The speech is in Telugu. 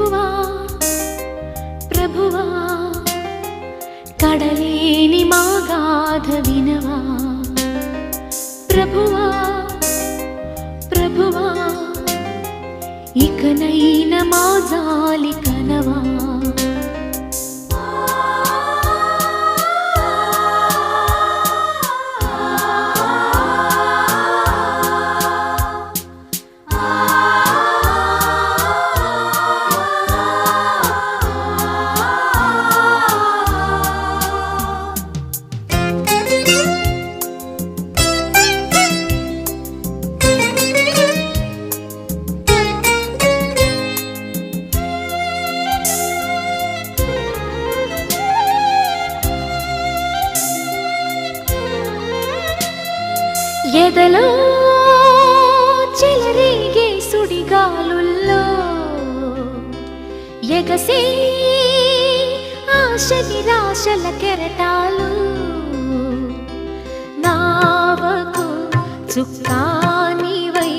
ప్రభువా ప్రభువా కడలేని మా గాథ వినవా. ప్రభువా ప్రభువా ఇకనైన మా ఎదలో చెలరేగే సుడిగాలుల్లో ఎగసే ఆశ నిరాశల కెరటాలు నావకు చుక్కానివై